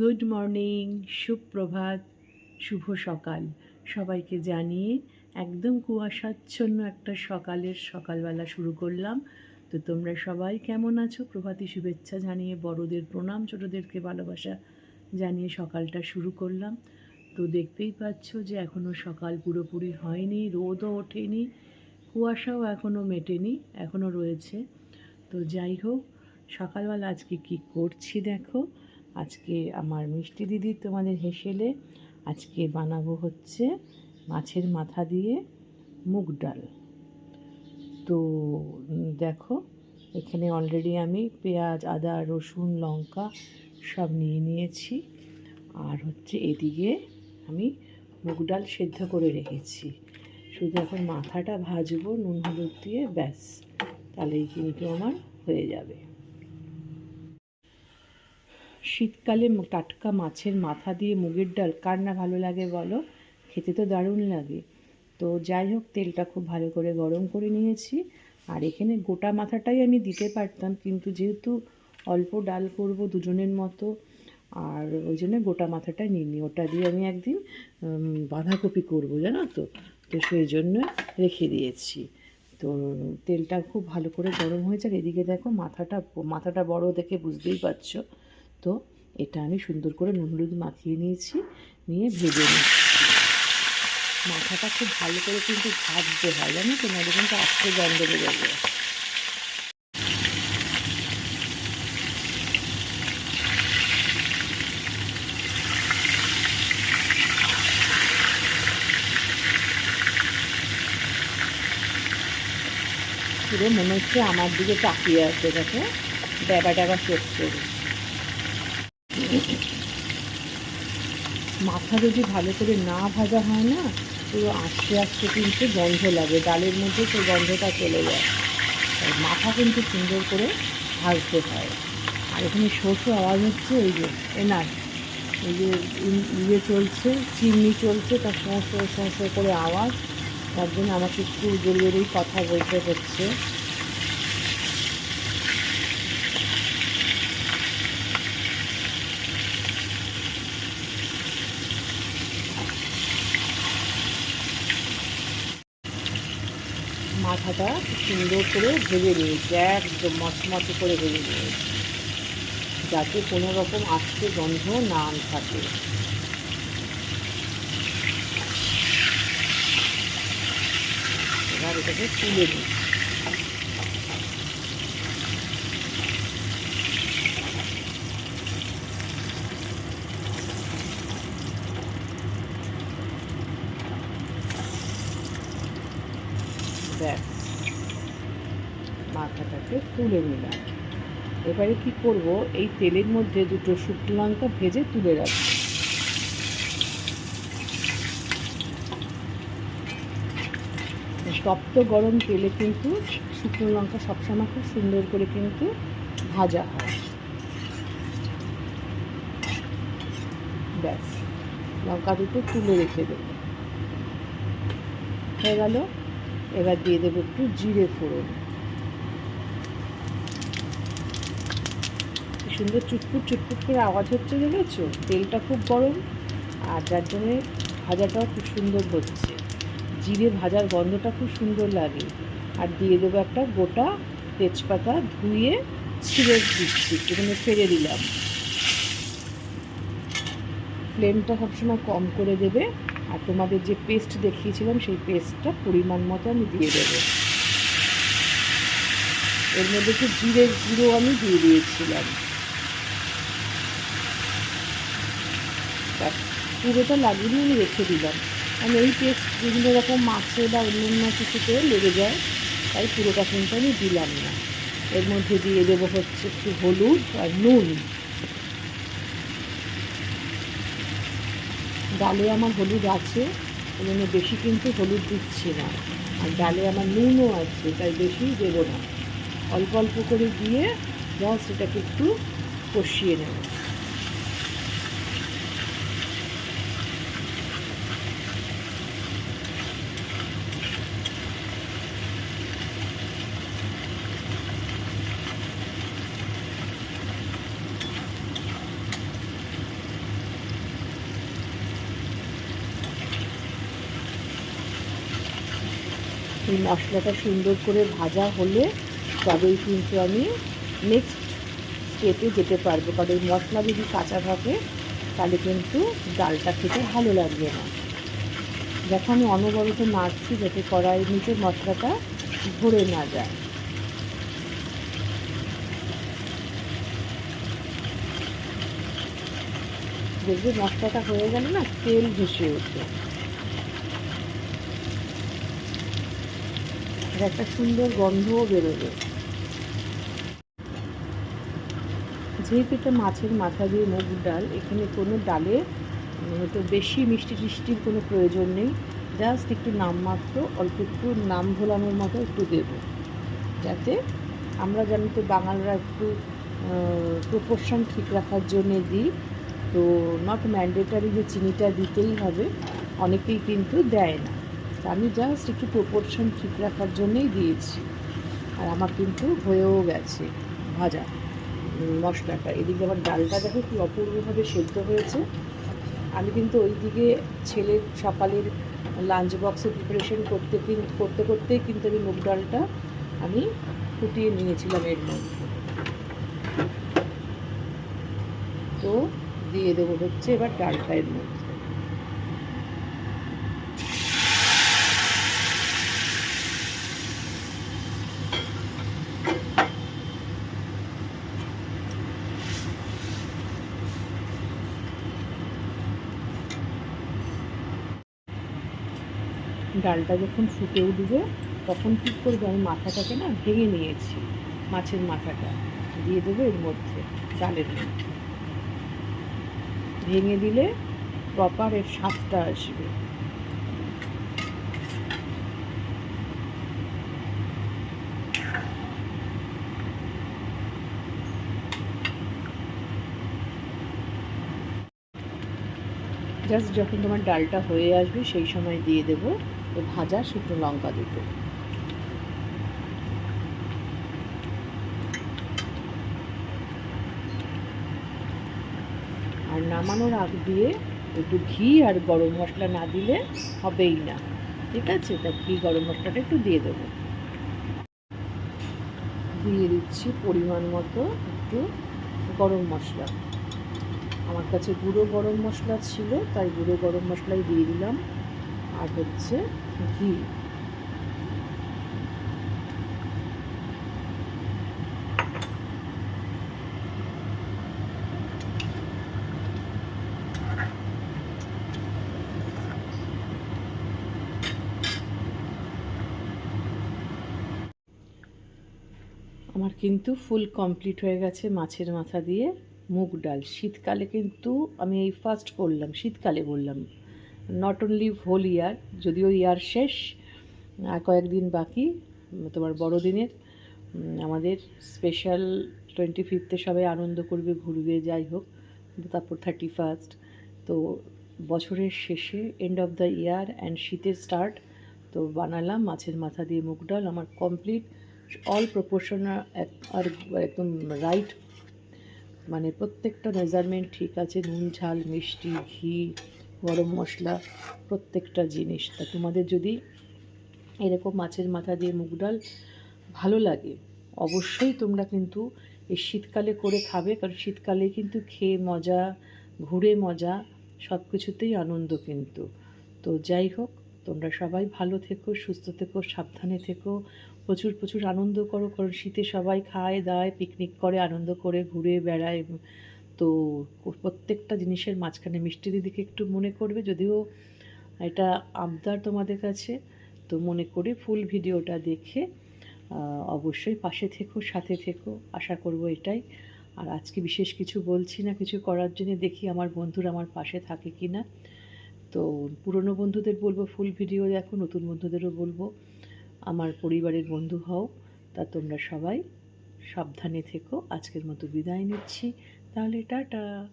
Good morning, সুপ্রভাত, শুভ সকাল। সবাইকে জানিয়ে একদম কুয়াশাচ্ছন্ন একটা সকালের সকালবেলা শুরু করলাম। তো তোমরা সবাই কেমন আছো? প্রভাতী শুভেচ্ছা জানিয়ে, বড়দের প্রণাম, ছোটোদেরকে ভালোবাসা জানিয়ে সকালটা শুরু করলাম। তো দেখতেই পাচ্ছ যে এখনও সকাল পুরোপুরি হয়নি, রোদও ওঠেনি, কুয়াশাও এখনও মেটেনি এখনও রয়েছে। তো যাই হোক, সকালবেলা আজকে কি করছি দেখো? আজকে আমার মিষ্টি দিদি তোমাদের হেসেলে আজকে বানাবো হচ্ছে মাছের মাথা দিয়ে মুগ ডাল। তো দেখো, এখানে অলরেডি আমি পেঁয়াজ, আদা, রসুন, লঙ্কা সব নিয়ে নিয়েছি। আর হচ্ছে এদিকে আমি মুগ ডাল সেদ্ধ করে রেখেছি। শুধু এখন মাথাটা ভাজবো নুন হলুদ দিয়ে, ব্যাস, তাহলেই কিন্তু আমার হয়ে যাবে। শীতকালে টাটকা মাছের মাথা দিয়ে মুগের ডাল, কার না ভালো লাগে বলো? খেতে তো দারুণ লাগে। তো যাই হোক, তেলটা খুব ভালো করে গরম করে নিয়েছি। আর এখানে গোটা মাথাটাই আমি দিতে পারতাম, কিন্তু যেহেতু অল্প ডাল করব দুজনের মতো, আর ওই জন্য গোটা মাথাটা নিইনি। ওটা দিয়ে আমি একদিন বাঁধাকপি করব, জানো তো? তো সেই জন্য রেখে দিয়েছি। তো তেলটা খুব ভালো করে গরম হয়েছে। আর এদিকে দেখো, মাথাটা মাথাটা বড় দেখে বুঝতেই পারছ। তো এটা আমি সুন্দর করে নুন হলুদ মাখিয়ে নিয়েছি, নিয়ে ভেজে নিচ্ছি। মাথাটা খুব ভালো করে কিন্তু ভাজতে হয়, জানো তো? নাহলে কিন্তু আস্তে গন্ধ বেরোবে। পুরো মনে হচ্ছে আমার দিকে তাকিয়ে আছে, দেখো? ড্যাবা ড্যাবা চোখ করে মাথা যদি ভালো করে না ভাজা হয় না, পুরো আস্তে আস্তে কিন্তু গন্ধ লাগে, ডালের মধ্যে সেই গন্ধটা চলে যায়। তাই মাথা কিন্তু সুন্দর করে ভাজতে হয়। আর এখানে শোষো আওয়াজ হচ্ছে এই যে এনার এই যে ইয়ে চলছে, চিমনি চলছে, তার সমস্ত সমস্ত করে আওয়াজ। তার জন্য আমাকে একটু জোরে জোরেই কথা বলতে হচ্ছে। মাথাটা সুন্দর করে ভেজে নিয়েছি, একদম মচমচে করে ভেজে নিয়েছি, যাতে কোনো রকম আস্তে গন্ধ না থাকে। এবার এটাকে তুলে নিই ব্যাস মাথাটাকে তুলে নিলাম। এবারে কি করব? এই তেলের মধ্যে দুটো শুকনো লঙ্কা ভেজে তুলে রাখব। তপ্ত গরম তেলে কিন্তু শুকনো লঙ্কা সবসময় খুব সুন্দর করে কিন্তু ভাজা হয়। ব্যাস, লঙ্কা দুটো তুলে রেখে দেবো। হয়ে গেল। এবার দিয়ে দেবো একটু জিরে ফোড়ন। সুন্দর চুটপুট চুটপুট করে আওয়াজ হচ্ছে দেখেছ? তেলটা খুব গরম আর যার জন্যে ভাজাটাও খুব সুন্দর হচ্ছে। জিরে ভাজার গন্ধটা খুব সুন্দর লাগে। আর দিয়ে দেবো একটা গোটা তেজপাতা ধুয়ে ছিঁড়ে দিচ্ছি। এখানে ফেলে দিলাম। ফ্লেমটা সবসময় কম করে দেবে। আর তোমাদের যে পেস্ট দেখিয়েছিলাম, সেই পেস্টটা পরিমাণ মতো আমি দিয়ে দেবো। এর মধ্যে একটু জিরে গুঁড়ো আমি দিয়ে দিয়েছিলাম। পুরোটা লাগিয়ে আমি রেখে দিলাম। আমি এই পেস্ট বিভিন্ন রকম মাছে বা অন্যান্য কিছুতে লেগে যায়, তাই পুরোটা কিন্তু আমি দিলাম না। এর মধ্যে দিয়ে দেবো হচ্ছে একটু হলুদ আর নুন। ডালে আমার হলুদ আছে ওই জন্য বেশি কিন্তু হলুদ দিচ্ছি না। আর ডালে আমার নুনও আছে, তাই বেশি দেবো না। অল্প অল্প করে দিয়ে জাস্ট এটাকে একটু কষিয়ে নেব। মশলাটা সুন্দর করে ভাজা হলে তবেই কিন্তু আমি নেক্সট স্টেপে যেতে পারব। কারণ এই মশলা যদি কাঁচা থাকে, তাহলে কিন্তু ডালটা খেতে ভালো লাগবে না। দেখো আমি অনবরত নাড়ছি যাতে কড়াইয়ের নিচে মশলাটা ভরে না যায়। দেখবে মশলাটা হয়ে গেলে না তেল ভেসে ওঠে। একটা সুন্দর গন্ধও বেরোবে। যেহেতু এটা মাছের মাথা দিয়ে মুগ ডাল, এখানে কোনো ডালে হয়তো বেশি মিষ্টি টিষ্টির কোনো প্রয়োজন নেই। জাস্ট একটু নামমাত্র অল্প একটু নাম ভোলানোর মতো একটু দেব। যাতে আমরা জানি তো বাঙালরা একটু প্রপোর্শন ঠিক রাখার জন্যে দিই। তো নট ম্যান্ডেটারি যে চিনিটা দিতেই হবে, অনেকেই কিন্তু দেয় না। আমি জাস্ট একটু প্রপোর্শন ঠিক রাখার জন্যেই দিয়েছি। আর আমার কিন্তু হয়েও গেছে ভাজা মশলাটা। এদিকে আবার ডালটা দেখো কি অপূর্বভাবে সেদ্ধ হয়েছে। আমি কিন্তু ওইদিকে ছেলের সকালের লাঞ্চ বক্সে প্রিপারেশন করতে করতে করতেই কিন্তু আমি মুগ ডালটা আমি ফুটিয়ে নিয়েছিলাম এর মধ্যে। তো দিয়ে দেবো হচ্ছে এবার ডালটা এর মধ্যে। ডালটা যখন ফুটে উঠবে, তখন কী করব আমি মাথাটাকে না ভেঙে নিয়েছি, মাছের মাথাটা। দিয়ে দেবো এর মধ্যে ডালের মধ্যে ভেঙে দিলে প্রপার এর স্বাদটা আসবে। জাস্ট যখন তোমার ডালটা হয়ে আসবে, সেই সময় দিয়ে দেবো ভাজা শুকনো লঙ্কা দুটো। আর নামানোর আগ দিয়ে একটু ঘি আর গরম মশলা না দিলে হবেই না। ঠিক আছে? তা ঘি, গরম মশলাটা একটু দিয়ে দেবো। দিয়ে দিচ্ছি পরিমাণ মতো একটু গরম মশলা। আমার কাছে গুঁড়ো গরম মশলা ছিল, তাই গুঁড়ো গরম মশলাই দিয়ে দিলাম। আর হচ্ছে ঘি। আমার কিন্তু ফুল কমপ্লিট হয়ে গেছে মাছের মাথা দিয়ে। মুগ ডাল। শীতকালে কিন্তু আমি এই ফার্স্ট করলাম, শীতকালে বললাম। নট অনলি হোল ইয়ার যদিও ইয়ার শেষ আর কয়েকদিন বাকি তোমার বড়দিনের আমাদের স্পেশাল টোয়েন্টি ফিফথে সবাই আনন্দ করবে, ঘুরবে, যাই হোক। তারপর থার্টি ফার্স্ট তো বছরের শেষে end of the year and শীতের স্টার্ট তো বানালাম মাছের মাথা দিয়ে মুগ ডাল। আমার কমপ্লিট অল প্রপোর্শন আর একদম রাইট মানে প্রত্যেকটা মেজারমেন্ট ঠিক আছে, নুন, ঝাল, মিষ্টি, ঘি, গরম মশলা, প্রত্যেকটা জিনিস। তা তোমাদের যদি এরকম মাছের মাথা দিয়ে মুগ ডাল ভালো লাগে, অবশ্যই তোমরা কিন্তু এই শীতকালে করে খাবে, কারণ শীতকালে কিন্তু খেয়ে মজা, ঘুরে মজা সব কিছুতেই আনন্দ কিন্তু। তো যাই হোক, তোমরা সবাই ভালো থেকো, সুস্থ থেকো, সাবধানে থেকো। প্রচুর প্রচুর আনন্দ করো কারণ শীতে সবাই খায়, দায় পিকনিক করে, আনন্দ করে, ঘুরে বেড়ায়। তো প্রত্যেকটা জিনিসের মাঝখানে মিষ্টি দিদিকে একটু মনে করবে, যদিও এটা আবদার তোমাদের কাছে। তো মনে করে ফুল ভিডিওটা দেখে অবশ্যই পাশে থেকো, সাথে থেকো। আশা করব এটাই। আর আজকে বিশেষ কিছু বলছি না, কিছু করার জন্য দেখি আমার বন্ধুরা আমার পাশে থাকে কি না তো পুরনো বন্ধুদের বলব, ফুল ভিডিও দেখো, নতুন বন্ধুদেরও বলব। আমার পরিবারের বন্ধু হও, তা তোমরা সবাই সাবধানে থেকো। আজকের মতো বিদায় নিচ্ছি। তাহলে টাটা।